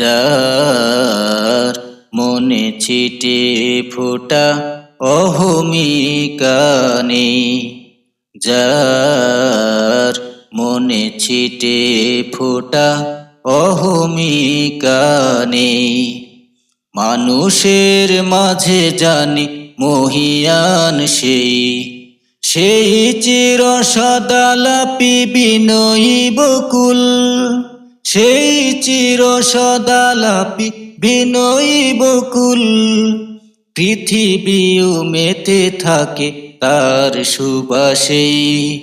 যার মনে ছিটে ফোটা অহমিকা নেই যার মনে ছিটে ফোটা অহমিকা নেই মানুষের মাঝে জানি মহিয়ান সেই। সেই চির সদালাপি বিনয়ী বকুল। সেই চির সদালাপি বিনয়ী বকুল। পৃথিবীও মেতে থাকে তার সুবাসেই।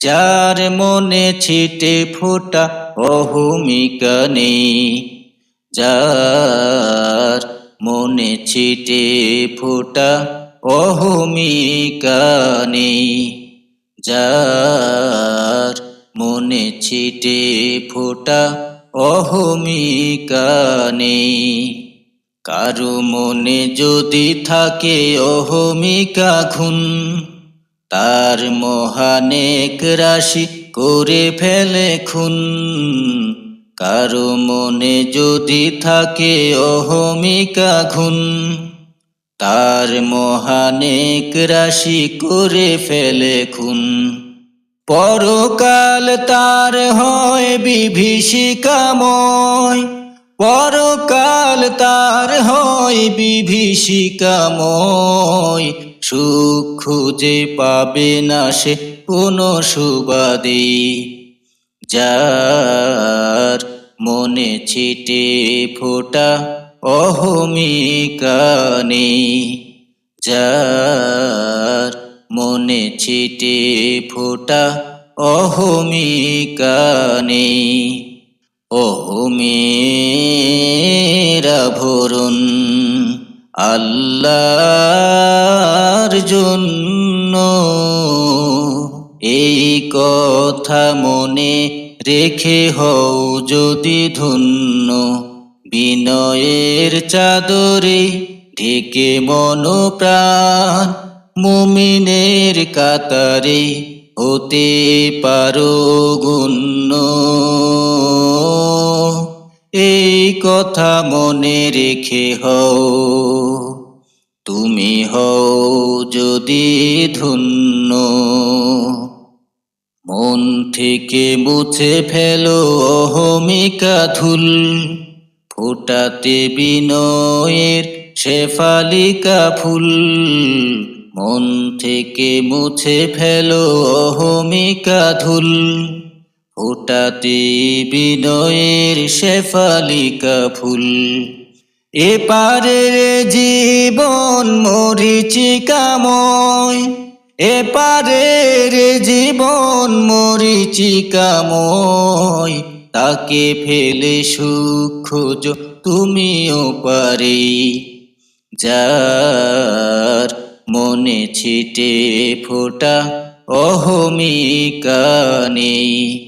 যার মনে ছিটে ফোটা অহমিকা নেই। যার মনে ছিটে ফোটা অহমিকা নেই। যার মনে ছিটে ফোটা অহমিকা নেই। কারও মনে যদি থাকে অহমিকা খুন তার মহানেক রাশি করে ফেলে খুন। কারও মনে যদি থাকে অহমিকা খুন তার মহানেক রাশি করে ফেলে খুন। পরকাল তার হয় বিভীষিকাময়। পরকাল তার হয় বিভীষিকাময়। সুখ খুঁজে পাবে না সে কোনো সুবাদে। যার মনে ছিটে ফোটা অহমিকা নেই যার মনে ছিটে ফোটা অহমিকা নেই। অহমেরা ভরুন আল্লাহর জন্য। এই কথা মনে রেখে হও যদি ধন্য। বিনয়ের চাদরে ঢেকে মন প্রাণ মুমিনের কাতারে হতে পারো গুণ্য। এই কথা মনে রেখে হও। তুমি হও যদি ধন্য। মন থেকে মুছে ফেলো অহমিকা ধুল। ফোটাতে বিনয়ের শেফালিকা ফুল। মন থেকে মুছে ফেলো অহমিকা ধুল। ফোটাতে বিনয়ের শেফালিকা ফুল। এপারের জীবন মরিচিকাময় এপারের জীবন মরিচিকাময় তাকে ফেলে সুখ তুমিও পারে। যার মনে ছিটে ফোটা অহমিকা নেই।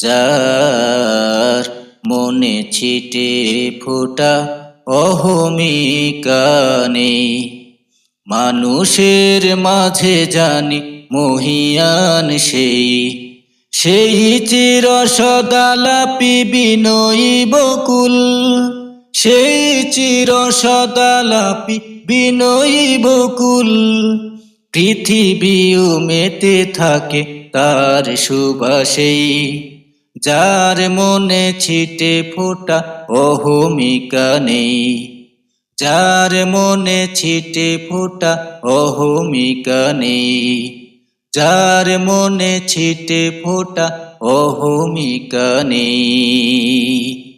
যার মনে ছিটে ফোটা অহমিকা নেই। মানুষের মাঝে জানি মহিয়ান সেই। সেই চির সদালাপি বিনয়ী বকুল। সেই চির সদালাপি বিনয়ী বকুল। পৃথিবীও মেতে থাকে তার সুবাসেই। যার মনে ছিটে ফোটা অহমিকা নেই। যার মনে ছিটে ফোটা অহমিকা নেই। যার মনে ছিটে ফোটা অহমিকা নেই।